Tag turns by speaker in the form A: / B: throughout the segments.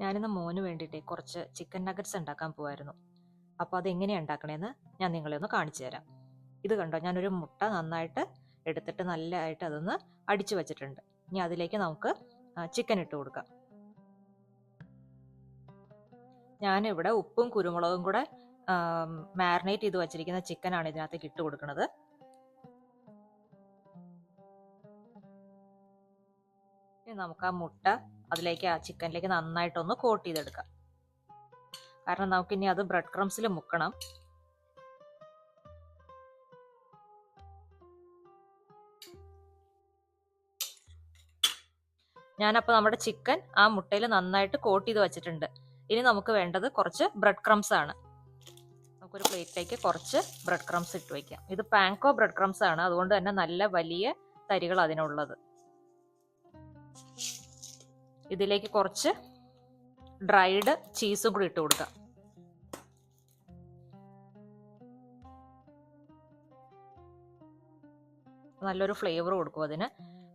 A: ഞാനിന്ന് മോന് വേണ്ടിയിട്ട് കുറച്ച് ചിക്കൻ നഗറ്റ്സ് ഉണ്ടാക്കാൻ പോവായിരുന്നു. അപ്പോൾ അതെങ്ങനെയാണ് ഉണ്ടാക്കണേന്ന് ഞാൻ നിങ്ങളെ ഒന്ന് കാണിച്ചു തരാം. ഇത് കണ്ടോ? ഞാനൊരു മുട്ട നന്നായിട്ട് എടുത്തിട്ട് നല്ലതായിട്ട് അതൊന്ന് അടിച്ചു വെച്ചിട്ടുണ്ട്. ഇനി അതിലേക്ക് നമുക്ക് ചിക്കൻ ഇട്ട് കൊടുക്കാം. ഞാനിവിടെ ഉപ്പും കുരുമുളകും കൂടെ മാരിനേറ്റ് ചെയ്ത് വെച്ചിരിക്കുന്ന ചിക്കനാണ് ഇതിനകത്തേക്ക് ഇട്ട് കൊടുക്കുന്നത് നമുക്ക് ആ മുട്ട അതിലേക്ക് ആ ചിക്കനിലേക്ക് നന്നായിട്ടൊന്ന് കോട്ട് ചെയ്തെടുക്കാം. കാരണം നമുക്കിനി അത് ബ്രെഡ് ക്രംസിൽ മുക്കണം. ഞാനപ്പോൾ നമ്മുടെ ചിക്കൻ ആ മുട്ടയിൽ നന്നായിട്ട് കോട്ട് ചെയ്ത് വെച്ചിട്ടുണ്ട്. ഇനി നമുക്ക് വേണ്ടത് കുറച്ച് ബ്രെഡ് ക്രംസ് ആണ്. നമുക്കൊരു പ്ലേറ്റിലേക്ക് കുറച്ച് ബ്രെഡ് ക്രംസ് ഇട്ട് വയ്ക്കാം. ഇത് പാങ്കോ ബ്രെഡ് ക്രംസ് ആണ്. അതുകൊണ്ട് തന്നെ നല്ല വലിയ തരികൾ അതിനുള്ളത്. ഇതിലേക്ക് കുറച്ച് ഡ്രൈഡ് ചീസ് കൂടി ഇട്ട് കൊടുക്കുക നല്ലൊരു ഫ്ലേവർ കൊടുക്കും അതിന്.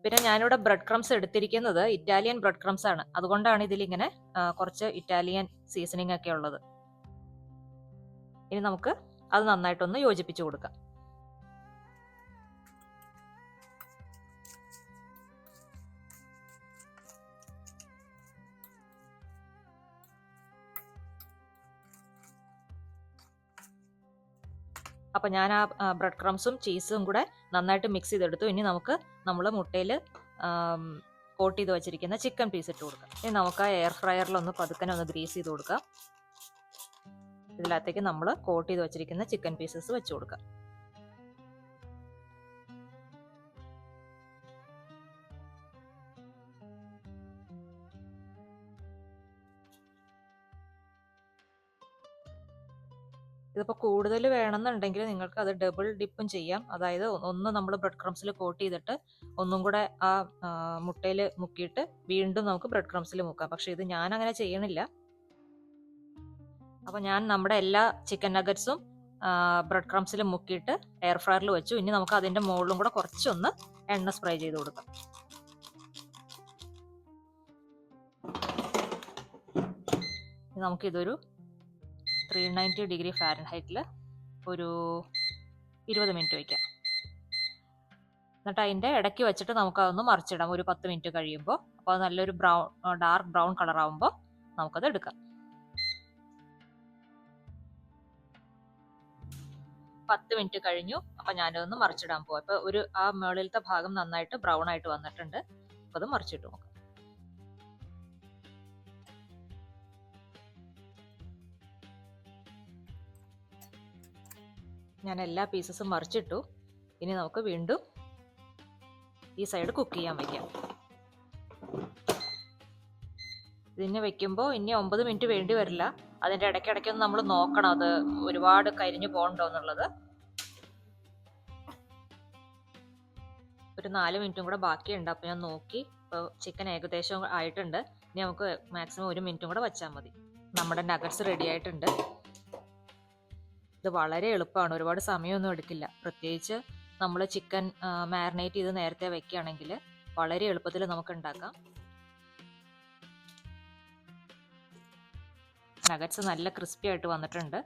A: പിന്നെ ഞാനിവിടെ ബ്രെഡ് ക്രംസ് എടുത്തിരിക്കുന്നത് ഇറ്റാലിയൻ ബ്രെഡ് ക്രംസ് ആണ്. അതുകൊണ്ടാണ് ഇതിലിങ്ങനെ കുറച്ച് ഇറ്റാലിയൻ സീസണിങ് ഒക്കെ ഉള്ളത്. ഇനി നമുക്ക് അത് നന്നായിട്ടൊന്ന് യോജിപ്പിച്ച് കൊടുക്കാം. അപ്പോൾ ഞാൻ ആ ബ്രെഡ് ക്രംസും ചീസും കൂടെ നന്നായിട്ട് മിക്സ് ചെയ്തെടുത്തു. ഇനി നമുക്ക് നമ്മൾ മുട്ടയിൽ കോട്ട് ചെയ്ത് വെച്ചിരിക്കുന്ന ചിക്കൻ പീസ് ഇട്ട് കൊടുക്കാം. ഇനി നമുക്ക് ആ എയർ ഫ്രയറിലൊന്ന് പതുക്കനെ ഒന്ന് ഗ്രീസ് ചെയ്ത് കൊടുക്കാം. ഇതിനകത്തേക്ക് നമ്മൾ കോട്ട് ചെയ്ത് വെച്ചിരിക്കുന്ന ചിക്കൻ പീസസ് വെച്ച് കൊടുക്കാം. ഇതിപ്പോൾ കൂടുതൽ വേണമെന്നുണ്ടെങ്കിൽ നിങ്ങൾക്ക് അത് ഡബിൾ ഡിപ്പും ചെയ്യാം. അതായത് ഒന്ന് നമ്മൾ ബ്രെഡ് ക്രംസിൽ കോട്ട് ചെയ്തിട്ട് ഒന്നും കൂടെ ആ മുട്ടയിൽ മുക്കിയിട്ട് വീണ്ടും നമുക്ക് ബ്രെഡ് ക്രംസിൽ മുക്കാം. പക്ഷേ ഇത് ഞാൻ അങ്ങനെ ചെയ്യണില്ല. അപ്പോൾ ഞാൻ നമ്മുടെ എല്ലാ ചിക്കൻ നഗറ്റ്സും ബ്രെഡ് ക്രംസിൽ മുക്കിയിട്ട് എയർ ഫ്രയറിൽ വെച്ചു. ഇനി നമുക്ക് അതിന്റെ മുകളിലും കൂടെ കുറച്ചൊന്ന് എണ്ണ സ്പ്രേ ചെയ്ത് കൊടുക്കാം. നമുക്കിതൊരു ത്രീ നയന്റി ഡിഗ്രി ഫാരൻഹൈറ്റിൽ ഒരു ഇരുപത് മിനിറ്റ് വയ്ക്കാം. എന്നിട്ട് അതിന്റെ ഇടയ്ക്ക് വെച്ചിട്ട് നമുക്കതൊന്ന് മറിച്ചിടാം. ഒരു പത്ത് മിനിറ്റ് കഴിയുമ്പോൾ. അപ്പോൾ അത് നല്ലൊരു ബ്രൗൺ ഡാർക്ക് ബ്രൗൺ കളർ ആവുമ്പോൾ നമുക്കത് എടുക്കാം. പത്ത് മിനിറ്റ് കഴിഞ്ഞു. അപ്പം ഞാനതൊന്ന് മറിച്ചിടാൻ പോവാം. അപ്പോൾ ഒരു ആ മുകളിലത്തെ ഭാഗം നന്നായിട്ട് ബ്രൗൺ ആയിട്ട് വന്നിട്ടുണ്ട്. അപ്പോൾ അത് മറിച്ചിട്ട് നോക്കാം ഞാൻ എല്ലാ പീസസും മറിച്ചിട്ടു. ഇനി നമുക്ക് വീണ്ടും ഈ സൈഡ് കുക്ക് ചെയ്യാൻ വയ്ക്കാം ഇതിന് വെക്കുമ്പോൾ ഇനി ഒമ്പത് മിനിറ്റ് വേണ്ടി വരില്ല. അതിന്റെ ഇടയ്ക്കിടയ്ക്കൊന്ന് നമ്മൾ നോക്കണം അത് ഒരുപാട് കരിഞ്ഞു പോകണ്ടോ എന്നുള്ളത്. ഒരു നാല് മിനിറ്റും കൂടെ ബാക്കിയുണ്ട്. അപ്പോൾ ഞാൻ നോക്കി. ഇപ്പോൾ ചിക്കൻ ഏകദേശം ആയിട്ടുണ്ട്. ഇനി നമുക്ക് മാക്സിമം ഒരു മിനിറ്റും കൂടെ വെച്ചാൽ മതി. നമ്മുടെ നഗറ്റ്സ് റെഡി ആയിട്ടുണ്ട്. ഇത് വളരെ എളുപ്പമാണ്. ഒരുപാട് സമയമൊന്നും എടുക്കില്ല. പ്രത്യേകിച്ച് നമ്മൾ ചിക്കൻ മാരിനേറ്റ് ചെയ്ത് നേരത്തെ വെക്കുകയാണെങ്കിൽ വളരെ എളുപ്പത്തിൽ നമുക്ക് ഉണ്ടാക്കാം. നഗറ്റ്സ് നല്ല ക്രിസ്പി ആയിട്ട് വന്നിട്ടുണ്ട്.